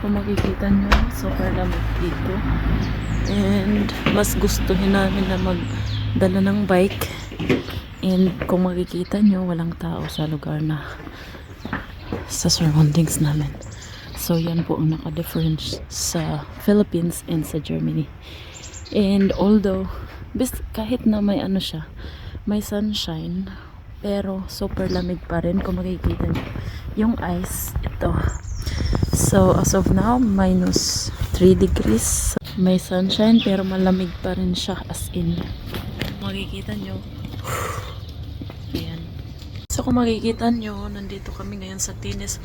Kung makikita nyo, super lamig dito. And mas gustuhin namin na magdala ng bike. And kung makikita nyo, walang tao sa lugar na sa surroundings namin. So yan po ang naka-difference sa Philippines and sa Germany. And although, bis, kahit na may ano siya, may sunshine, pero super lamig pa rin kung makikita nyo. Yung ice, ito. So, as of now, minus 3 degrees. May sunshine, pero malamig pa rin siya as in. Makikita nyo. Ayan. So, kung makikita nyo, nandito kami ngayon sa tennis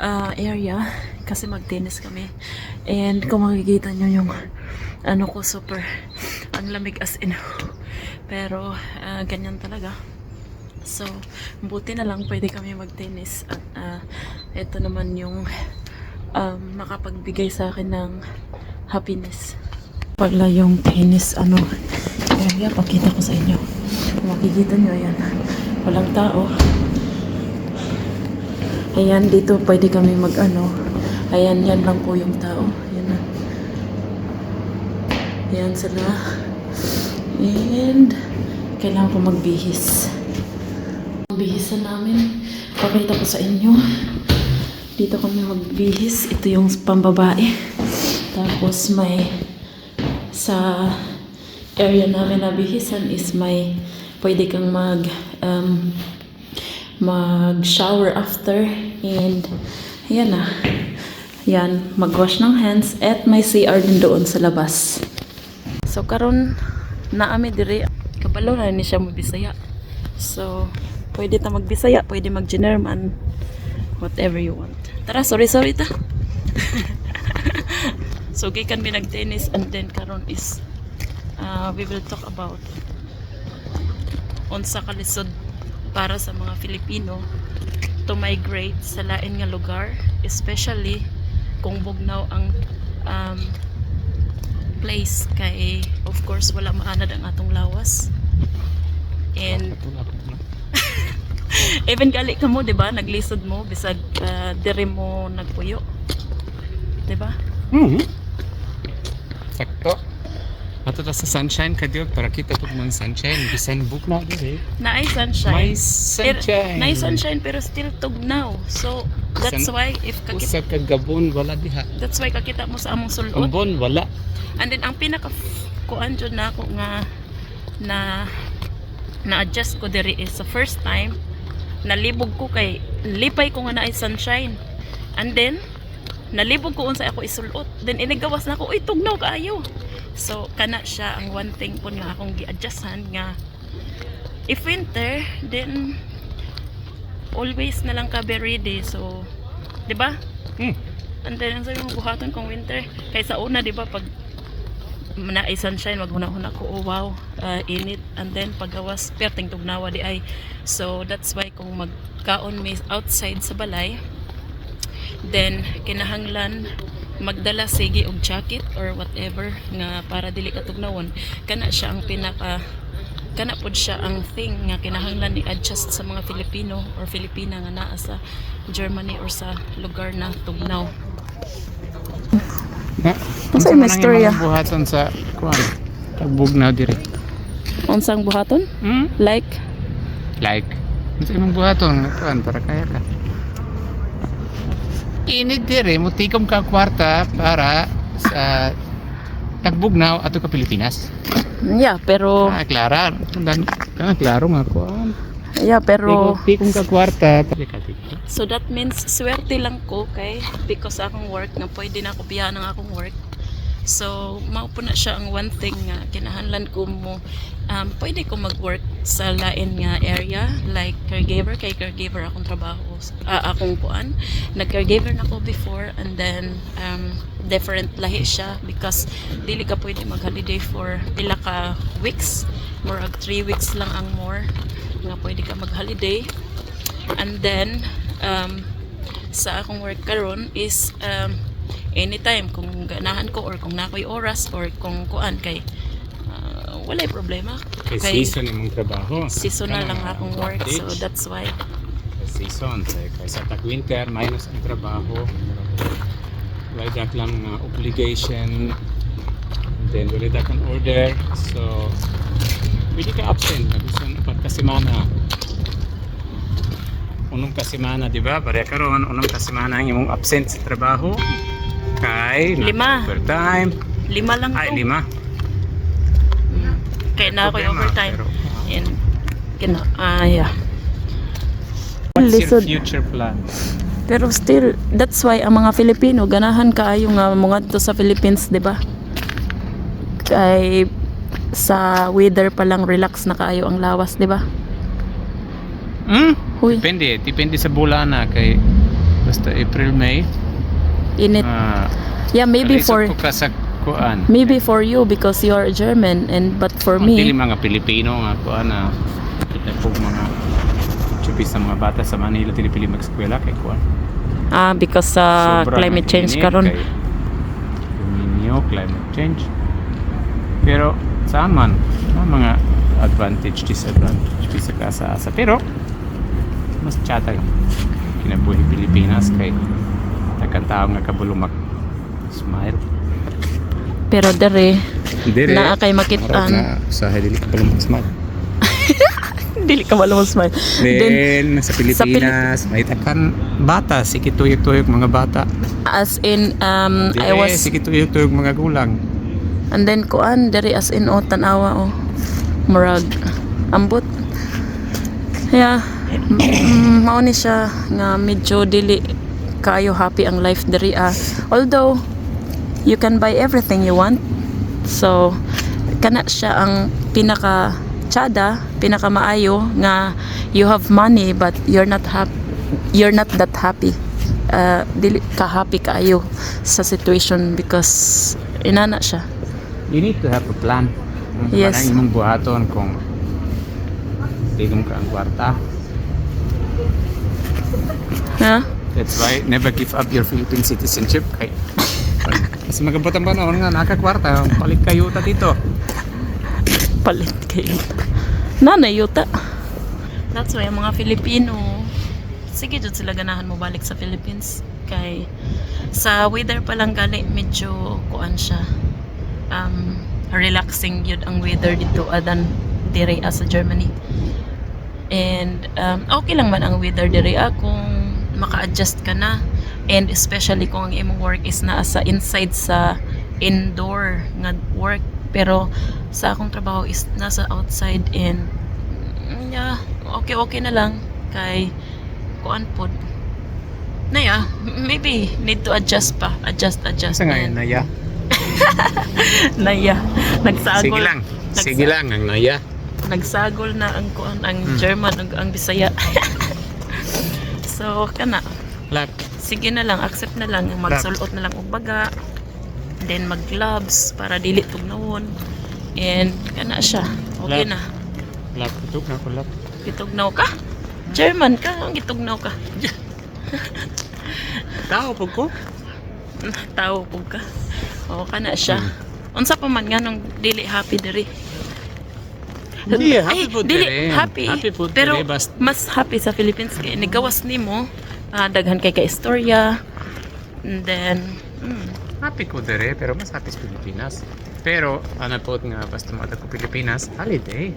ah, area. Kasi mag-tennis kami. And kung makikita nyo yung ano ko, super ang lamig as in. Pero, ah, ganyan talaga. So, buti na lang pwede kami mag-tennis at ah, ito naman yung um, makapagbigay sa akin ng happiness. Pagla yung tennis ano area, pakita ko sa inyo. Makikita nyo, ayan. Walang tao. Ayan, dito pwede kami mag ano. Ayan, yan lang po yung tao. Ayan na. Ayan sila. And, kailangan ko magbihis. Bihisan namin. Pakita ko sa inyo. Dito kami magbihis. Ito yung pambabae. Tapos may sa area namin na bihisan is may pwede kang mag um, mag shower after. And yan na. Yan magwash ng hands at may CR din doon sa labas. So karon naami diri. Kabalo na ni siya mo Bisaya so pwede ta magbisaya pwede mag Generman whatever you want tara sorry sorry ta. So gikan mi nag tennis and then karon is uh, we will talk about unsa ka para sa mga Filipino to migrate sa lain nga lugar especially kung bugnaw ang um, place kay of course wala maanad ang atong lawas. And even gali ka mo, 'di ba? Naglisod mo bisag uh, dire mo nagpuyo. 'Di ba? Mhm. Sakto. Ato ta sa sunshine ka diyo para kita pud mga sunshine bisan book na dire. Naay sunshine. May sunshine. Naay sunshine pero still tugnaw. So that's Sun- why if kakita Usa ka gabon wala diha. that's why kakita mo sa among sulod. Umbon wala. And then ang pinaka kuan jud na ako nga na na-adjust ko diri is the first time nalibog ko kay lipay ko nga naay sunshine. And then nalibog ko unsa ako isulot. Then inigawas na ako, uy tugnaw kaayo. So kana siya ang one thing po nga akong gi-adjustan nga if winter then always na lang ka be ready. So 'di ba? Hmm. And then, ang sabi mo buhaton kung winter. Kaysa una, di ba, pag na ay sunshine, maghuna-huna ko, oh wow, uh, init. And then, paggawas, perting tugnawa di ay. So, that's why kung magkaon may outside sa balay, then, kinahanglan magdala sige og jacket or whatever nga para dili ka tugnawon kana siya ang pinaka kana pod siya ang thing nga kinahanglan ni adjust sa mga Filipino or Filipina nga naa sa Germany or sa lugar na tugnaw Na. Unsa yung istorya? buhaton sa kuan. Tagbugnaw dire. unsang buhaton Hmm? like Like. Unsa imong buhaton kuan para kaya ka. Init dire mo tikom ka kwarta para sa tagbugnaw ato ka Pilipinas. yeah pero Ah, klara. Dan, ah, klaro nga kuan. Yeah pero Tikom ka kwarta. So that means swerte lang ko kay because akong work nga pwede na ako biyahan ng akong work so mao po na siya ang one thing nga kinahanglan ko mo um, pwede ko mag-work sa lain nga area like caregiver kay caregiver akong trabaho ah, akong puan nag-caregiver na ako before and then um, different lahi siya because dili ka pwede mag-holiday for pila ka weeks. Murag 3 weeks lang ang more nga pwede ka mag-holiday. And then um, sa akong work karon is um, anytime kung ganahan ko or kung nakoy oras or kung kuan kay walay problema Kay Kay- season imong trabaho. seasonal lang akong work so that's why Kay season. Kay sa tag winter, minus ang trabaho. Kaya dak lang mga obligation. Then wala dak ang order. So, pwede ka absent. Nagustuhan upat ka semana. Unong ka semana, di ba? Pare karon unong ka semana ang imong absent sa trabaho. Kay Lima. overtime. Lima lang Ay, lima. Kaya na ako yung overtime. And, kina, ah, yeah. What's your future plan? Pero still, that's why ang mga Filipino, ganahan kaayo nga mga to sa Philippines, di ba? Kay sa weather pa lang relax na kaayo ang lawas, di ba? Hmm? Huy, Depende. Depende sa bulan na kay basta April, May. init. Ah, Yeah, maybe for ko ka sa kuan. maybe for you because you are German and but for Dili me, mga Pilipino nga kuan na kita po mga chupis sa mga bata sa Manila tinipili mag-eskwela kay kuan. ah because sa Sobrang climate change karon. Nino, climate change. Pero sa aman, mga mga advantage, disadvantage sa kasa-asa. Pero mas yung kinabuhi Pilipinas kay nagkang tao nga kabulong mag smile. Pero dere, Dire. naa kay makitaan. sa dili ka bulong mag smile. Dili ka wala mo smile. Then, Then, sa Pilipinas, may takan bata, sige tuyok-tuyok mga bata. as in, um, Di, I was, sige tuyok-tuyok mga gulang. and then kuan, dere as in, oh, tanawa, oh. Murag, ambot. Yeah, mm, mao ni siya nga medyo dili kayo happy ang life diri ah. Although, you can buy everything you want. So, kana siya ang pinaka tsada, pinaka maayo nga you have money but you're not happy you're not that happy. Uh, dili ka happy kaayo sa situation because inana siya. You need to have a plan. Yes. Parang imong buhaton kung tigom ka ang kwarta. Ha? That's why never give up your Philippine citizenship. Kay kasi magabot ang panahon nga nakakwarta, palit kayo ta dito. Palit kayo. Nanay yuta. That's why mga Filipino, sige jud sila ganahan mo balik sa Philippines. Kay sa weather pa lang gali medyo kuan siya. Um, relaxing yun ang weather dito adan dire sa Germany. And um, okay lang man ang weather dire ah, kung maka-adjust ka na. And especially kung ang imong work is naa sa inside sa indoor nga work. Pero sa akong trabaho is nasa outside and mm, yeah, okay okay na lang kay kuan pod. Na yeah, maybe need to adjust pa. Adjust, adjust. Sa ngayon, Naya. na yeah. Nagsagol. Sige lang. Nagsa- Sige lang ang Naya. nagsagol na ang kuan ang Hmm. German ug ang Bisaya. so kana Lap. Sige na lang accept na lang. Magsulot na lang og baga. Then mag gloves para dili tugnawon and kana siya. Okay Lap. na. Lap. Tutok na ko lap. gitugnaw ka? German ka ang gitugnaw ka. Tao po ko. tao pug ka. O kana siya. Hmm. unsa pa man nganong dili happy diri? Hindi, Ay, happy po dili, happy. Happy po Pero basta mas happy sa Philippines kay nigawas nimo ah, daghan kay ka istorya and then mm, happy ko dire, pero mas happy sa Pilipinas. Pero, ano po nga, basta mga ko Pilipinas, holiday.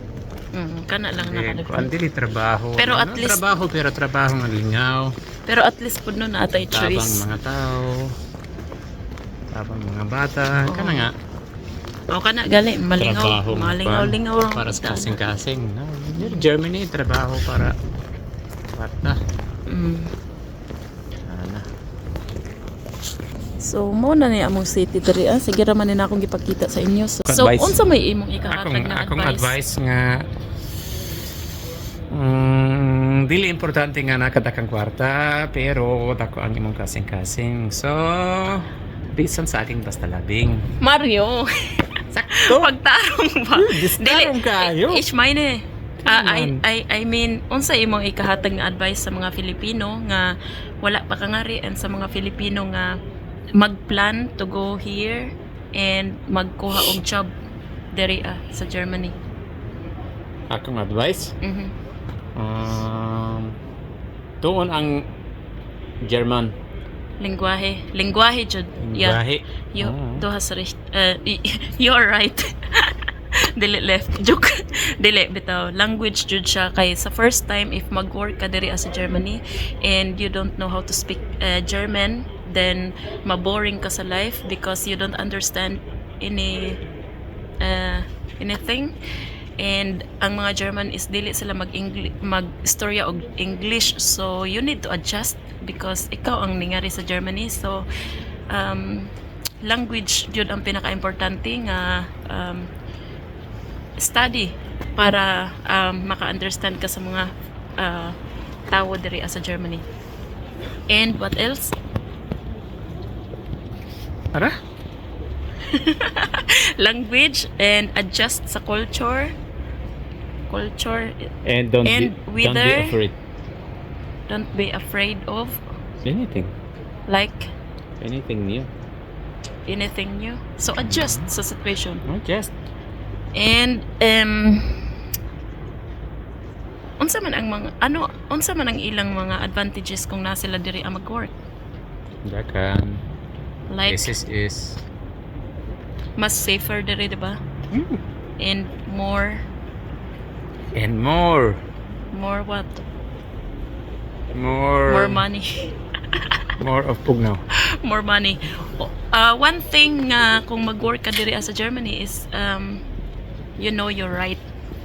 mm, kana lang na kung dili trabaho. Pero ano, at least- Trabaho, pero trabaho nga lingaw. pero at least no na atay Tabang choice mga tao. Tabang mga bata. Oo. Kana nga. o kana gali malingaw trabaho nga malingaw pa. lingaw lang Para sa kasing-kasing. No? Germany, trabaho para bata. mm. So mo na ni among city diri ah sige ra man ni akong gipakita sa inyo so, so Advice. unsa may imong ikahatag na akong advice, advice nga mm, dili importante nga nakatakang kwarta pero dako ang imong kasing-kasing. So, bisan sa aking basta labing. Mario Sakto. pagtarong ba Distarong kayo. Ich meine, ah, I, Come on. I, I mean, unsa imong ikahatag nga advice sa mga Filipino nga wala pa kangari and sa mga Filipino nga magplan to go here and magkuha og job diri ah, sa Germany. Akong advice Mhm. Um, doon ang German. Lingwahe. Lingwahe jud. Yeah. Bahi. You Ah. duha sa ris- uh, you're right. Dili left joke. Dili bitaw. Language jud siya kay sa first time if mag-work ka diri as sa Germany and you don't know how to speak uh, German then maboring ka sa life because you don't understand any uh, anything. And ang mga German is dili sila mag mag istorya og English. So you need to adjust because ikaw ang ningari sa Germany. So um, language jud ang pinaka-importante nga um, study para um, maka-understand ka sa mga uh, tao diri sa Germany. And what else Ara? language and adjust sa culture culture And don't And be, don't be whether- afraid. don't be afraid of Anything. like Anything new. anything new so adjust sa situation Oh, just. and um unsa man ang mga ano unsa man ang ilang mga advantages kung na sila diri ang mag-work Dakan. Like This is is. mas safer diri di ba Mm. and more And more. more what More. more money More of pugnaw. more money. Uh, one thing nga kung mag-work ka diri sa Germany is um, you know your right.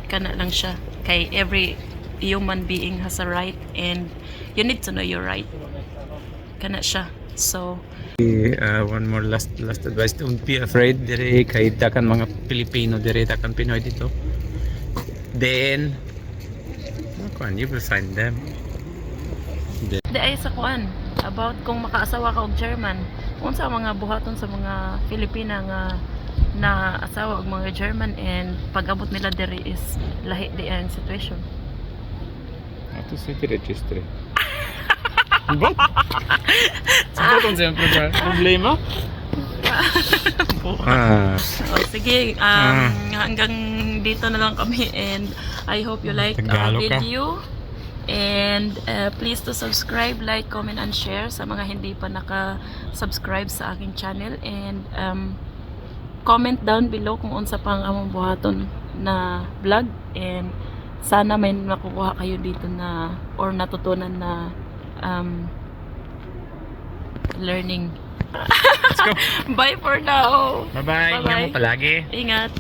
Kana lang siya. Kay every human being has a right and you need to know your right. Kana siya. So, Uh, one more last last advice. Don't be afraid dire kay dakan mga Pilipino dire dakan Pinoy dito. Then Kuan, you will find them. di ay sa kuan about kung makaasawa ka og German. Unsa mga buhaton sa mga Filipina nga na asawa og mga German and pag-abot nila diri is lahi di ang situation. Ato city registry. Ba? Sa kung siyempre ba? Problema? Ah, O, sige, um, hanggang dito na lang kami and I hope you like our Tagalog ka. video. And uh, please to subscribe, like, comment, and share sa mga hindi pa naka-subscribe sa aking channel. And um, comment down below kung unsa pang among buhaton na vlog. And sana may makukuha kayo dito na or natutunan na um, learning. let's go. Bye for now. Bye-bye. Ingat mo palagi. Ingat.